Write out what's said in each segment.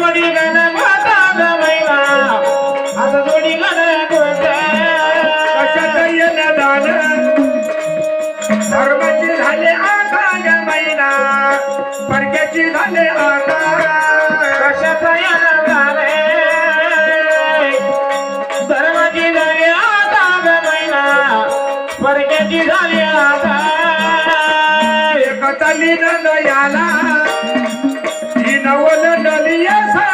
जोडी गण गोता ग मैना जोडी गण कशात दान? धर्माची झाले आता ग परक्याची झाले धर्माची मैना परक्याची झाली आता एक चाली नयाला ಕವನ ನಲಿಯ ಸಾ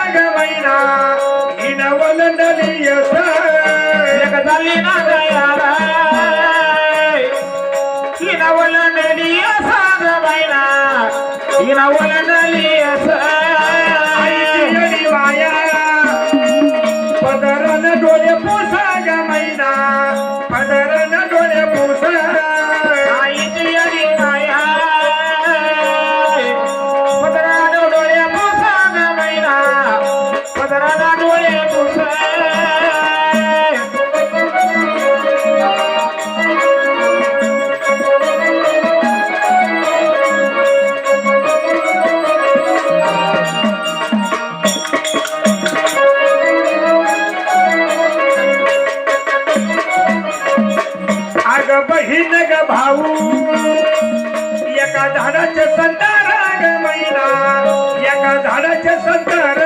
भाऊ. एका झाडाचे संत ग महिला. एका झाडाचे संतार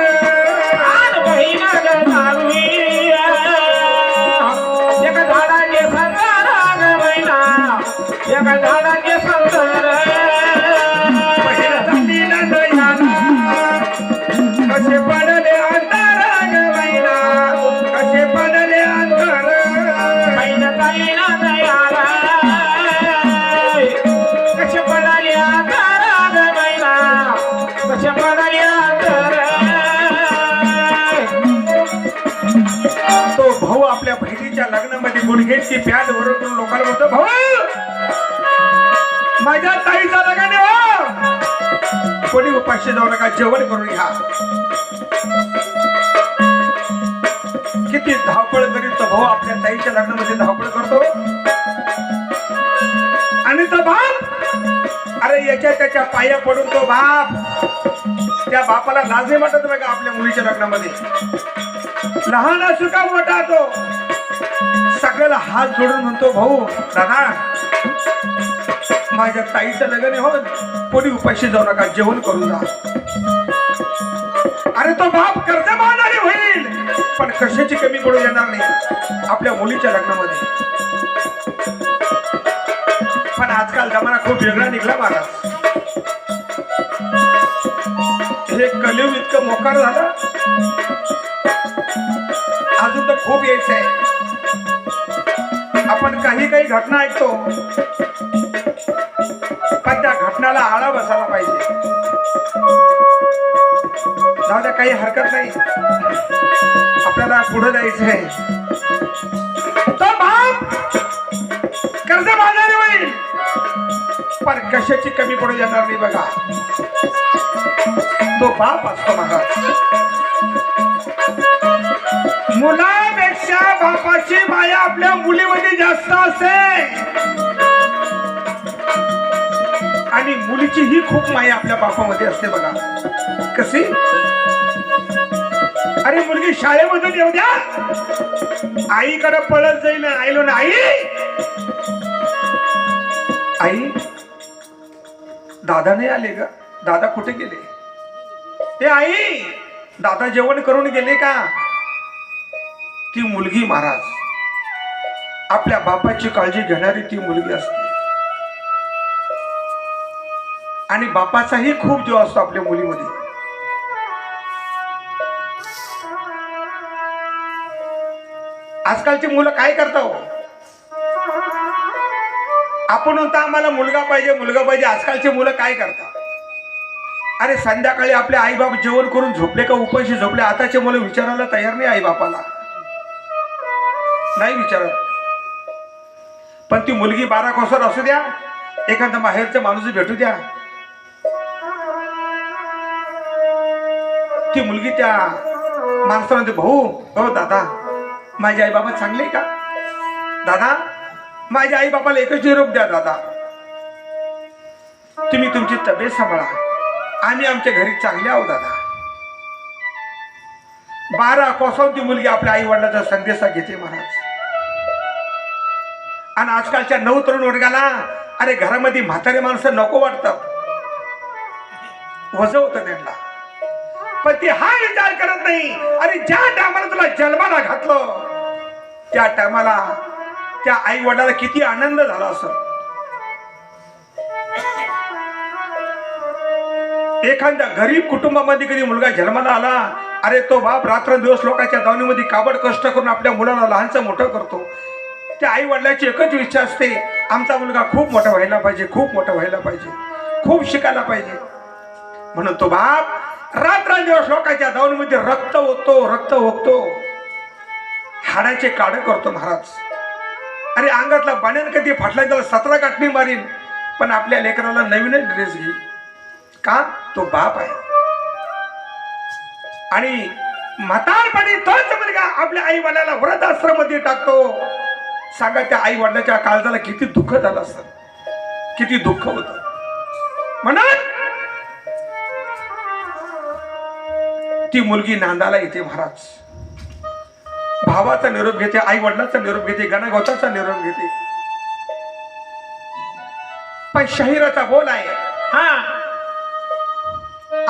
लग्नामध्ये गुडघेची प्याद ओरडून लोकांना म्हणतो भाऊ माझ्या ताईचा नका आहे हो. कोणी उपाशी जाऊ नका जेवण करून घ्या. किती धावपळ करीत तो भाऊ आपल्या ताईच्या लग्नामध्ये धावपळ करतो. आणि तो बाप अरे याच्या त्याच्या पाया पडून तो बाप त्या बापाला लाज नाही वाटत बघा आपल्या मुलीच्या लग्नामध्ये. लहान असू का मोठा तो सगळ्याला हात जोडून म्हणतो भाऊ दादा माझ्या ताईचं लग्न आहे हो. कोणी उपाशी जाऊ नका जेवण करू जा. अरे तो बाप कर्ज मानारी होईल. पण कशाची कमी पडू येणार नाही आपल्या मुलीच्या लग्नामध्ये. पण आजकाल जमाना खूप वेगळा निघला महाराज हे कलियुग इतकं मोकार झालं. अजून तर खूप यायचं आहे आपण काही काही घटना ऐकतो. पण त्या घटनाला आळा बसायला पाहिजे. जाऊ द्या काही हरकत नाही. आपल्याला पुढे जायचं आहे. तो बाप कर्ज मारणारी होईल. पण कशाची कमी पडू जाणार नाही बघा. तो बाप असतो महाराज. मुला बापाची माया आपल्या मुलीमध्ये जास्त असते आणि मुलीची ही खूप माया आपल्या बापामध्ये असते बघा. कशी? अरे मुलगी शाळेमधून येऊ द्या. आईकडे पळत जाईल आईलो ना आई आई दादा नाही आले का दादा कुठे गेले? ते आई दादा जेवण करून गेले का? ती मुलगी महाराज. आपल्या बापाची काळजी घेणारी ती मुलगी असते. आणि बापाचाही खूप जीव असतो आपल्या मुलीमध्ये. आजकालची मुलं काय करता हो? आपण म्हणतो आम्हाला मुलगा पाहिजे मुलगा पाहिजे आजकालची मुलं काय करतात? अरे संध्याकाळी आपले आई बाप जेवण करून झोपले का? उपाशी झोपले. आताचे मुलं विचारायला तयार नाही आई बापाला नाही विचारत. पण ती मुलगी बारा कोसर असू द्या एखादा माहेरचं माणूस भेटू द्या. ती मुलगी त्या माणसाला म्हणते भाऊ हो दादा माझे आई बाबा चांगले का? दादा माझ्या आई बाबाला एकच निरोप द्या दादा. तुम्ही तुमची तब्येत सांभाळा. आम्ही आमच्या घरी चांगले आहोत दादा. बारा कोसावून ती मुलगी आपल्या आई वडिलाचा संदेशा घेते महाराज. आणि आजकालच्या नऊ तरुण वर्गाला अरे घरामध्ये म्हातारे माणसं नको वाटतात वज होतं त्यांना. पण ती हा विचार करत नाही. अरे ज्या टायमाला तुला जन्माला घातलं त्या टायमाला त्या आई वडिलाला किती आनंद झाला असं एखाद्या गरीब कुटुंबामध्ये कधी मुलगा जन्माला आला अरे तो बाप रात्रंदिवस लोकांच्या दावणीमध्ये काबड कष्ट करून आपल्या मुलाला लहानचं मोठं करतो. त्या आई वडिलाची एकच इच्छा असते आमचा मुलगा खूप मोठा व्हायला पाहिजे खूप मोठा व्हायला पाहिजे खूप शिकायला पाहिजे. म्हणून तो बाप रात्रंदिवस लोकांच्या दावणीमध्ये रक्त ओतो रक्त ओकतो हाडाचे काढ करतो महाराज. अरे अंगातला बाण्यान कधी फाटला त्याला सतरा काटणी मारीन पण आपल्या लेकराला नवीनच ड्रेस घेईल का? तो बाप आहे. आणि म्हातारपणी तोच मुलगा आपल्या आई वडिलाला वृद्धाश्रममध्ये टाकतो. सांगा त्या आई वडिलाच्या काळजाला किती दुःख झालं असत. किती दुःख होत. म्हणून ती मुलगी नांदाला येते महाराज. भावाचा निरोप घेते आई वडिलाचा निरोप घेते गणागोताचा निरोप घेते. पण शहिराचा बोल आहे. हा.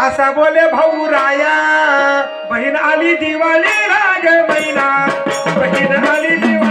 असा बोले भाऊ राया बहीण आली दिवाळी राग महिना. बहीण आली दिवाळी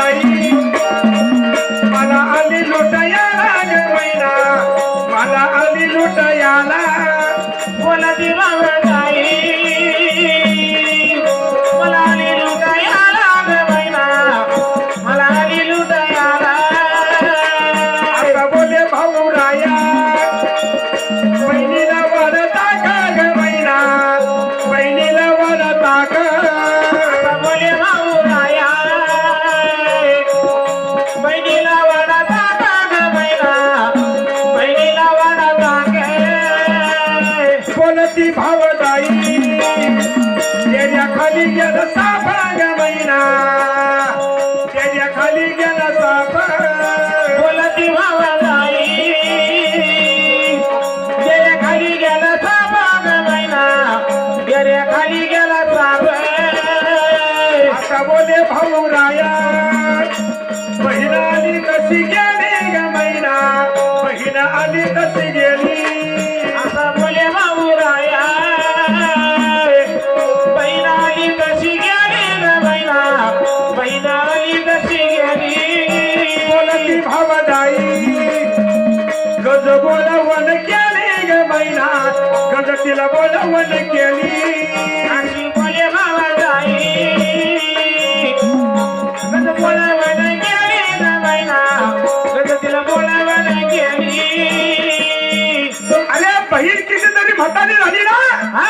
भावदाई गज बोलवण केली ग गज तिला बोलवण केली। अशी बोले भावाजाई गज बोलावण गेली ग बैला गज तिला बोलावण गेली अरे बहीण म्हातारी झाली ना? हा.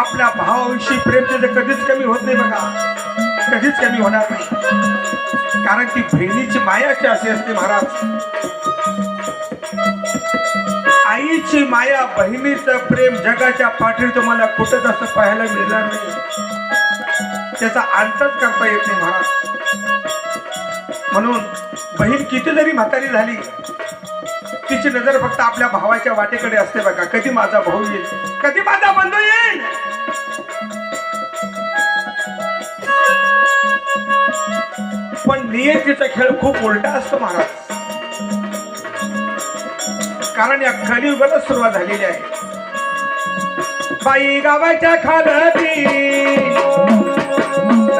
आपल्या भावाविषयी प्रेम त्याचं कधीच कमी होत नाही बघा. कधीच कमी होणार नाही. कारण ती बहिणीची मायाची अशी असते महाराज. आईची माया बहिणीचं प्रेम जगाच्या पाठीवर तुम्हाला कुठं असं पाहायला मिळणार नाही. त्याचा अंतच करता येत नाही महाराज. म्हणून बहीण किती जरी म्हातारी झाली तिची नजर फक्त आपल्या भावाच्या वाटेकडे असते बघा. कधी माझा भाऊ येईल? कधी माझा बंधू येईल? नियतीचा खेळ खूप उलटा असतो महाराज. कारण या कलियुगाला सुरुवात झालेली आहे. बाई गावाच्या खालती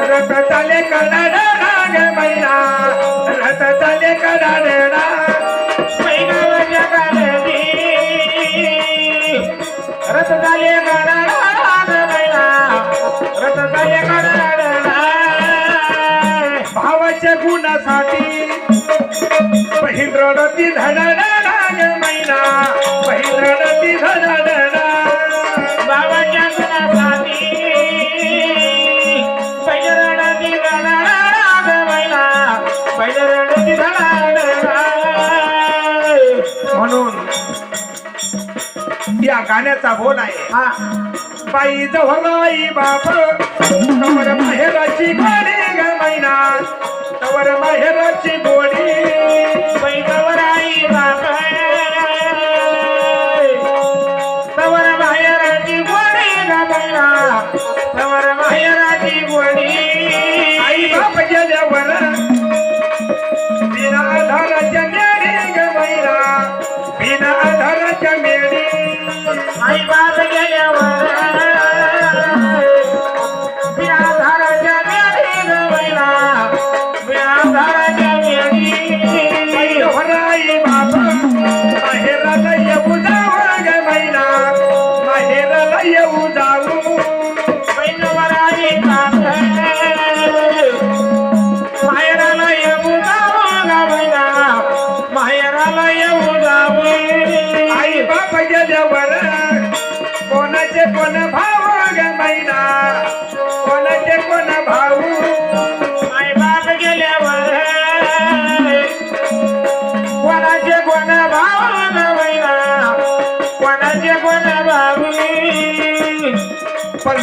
रथ चाले ती रडती धडडा ग मैना बहीण रडती धडडा बाबाच्या गुणासाठी पहिलं रडाती गाडा बैला पहिलं रडाती गाडा म्हणून या गाण्याचा बोल आहे हा बाई जवळाई बाप तवर माहेराची गोडी ग मैना तवर माहेराची गोडी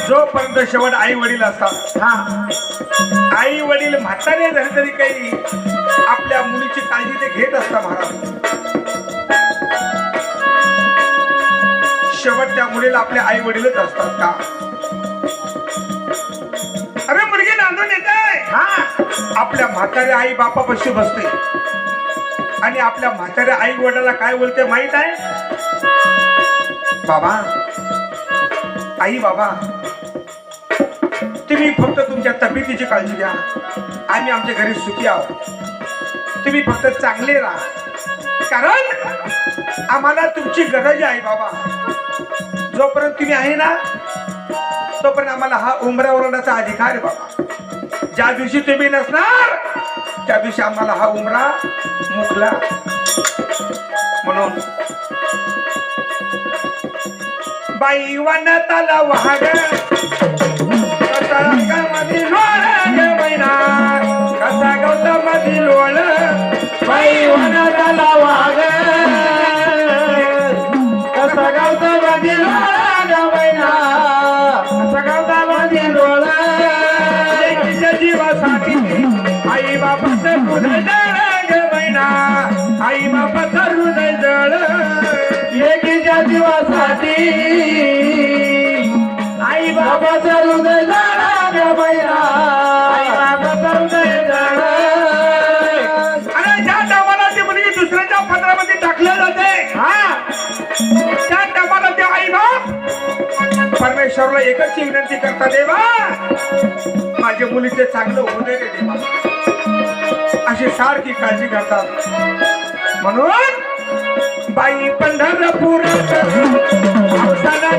जोपर्यंत शेवट आई वडील असतात हा. आई वडील म्हातारे झाले तरी काही आपल्या मुलीची काळजी ते घेत असतात महाराज. शेवट त्या मुलीला आपले आई वडीलच असतात का? अरे मुलगी नांदून येत आहे हा. आपल्या म्हाताऱ्या आई बापापाशी बसते. आणि आपल्या म्हाताऱ्या आई वडिलाला काय बोलते माहीत आहे? बाबा आई बाबा तुम्ही फक्त तुमच्या तब्येतीची काळजी घ्या. आम्ही आमच्या घरी सुखी आहोत. तुम्ही फक्त चांगले राहा. कारण आम्हाला तुमची गरज आहे बाबा. जोपर्यंत तुम्ही आहे ना तोपर्यंत आम्हाला हा उमरा ओरडण्याचा अधिकार आहे बाबा. ज्या दिवशी तुम्ही नसणार त्या दिवशी आम्हाला हा उमरा मुकला. म्हणून बाई वनाताला वाघ. आई बापाचा हृदय जळ ग मैना हृदय जळ. एकीच्या जीवासाठी परमेश्वरला एकच विनंती करता देवा माझ्या मुलीचे चांगलं होऊ दे रे देवा. अशी सारखी काळजी करतात म्हणून बाई पंढरपूर पावसाला